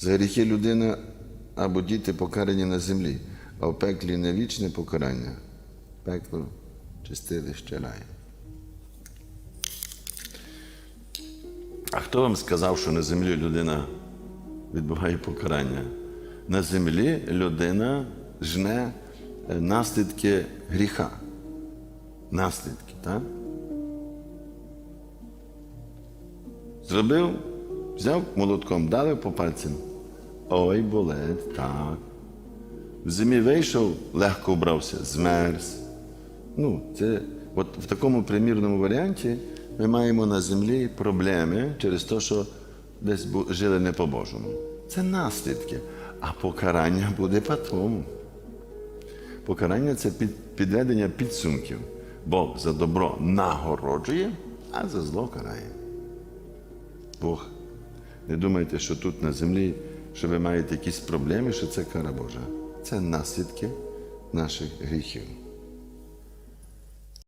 За гріхи людина або діти покарані на землі, а в пеклі не вічне покарання. Пекло чистилище рай. А хто вам сказав, що на землі людина відбуває покарання? На землі людина жне е, наслідки гріха. Наслідки, так? Зробив, взяв молотком, дали по пальцям. Ой, болить, так. В зимі вийшов, легко вбрався, змерз. Ну, це от в такому примірному варіанті ми маємо на землі проблеми через те, що десь жили не по-божому. Це наслідки. А покарання буде потім. Покарання це підведення підсумків. Бог за добро нагороджує, а за зло карає. Бог. Не думайте, що тут на землі, що ви маєте якісь проблеми, що це кара Божа. Це наслідки наших гріхів.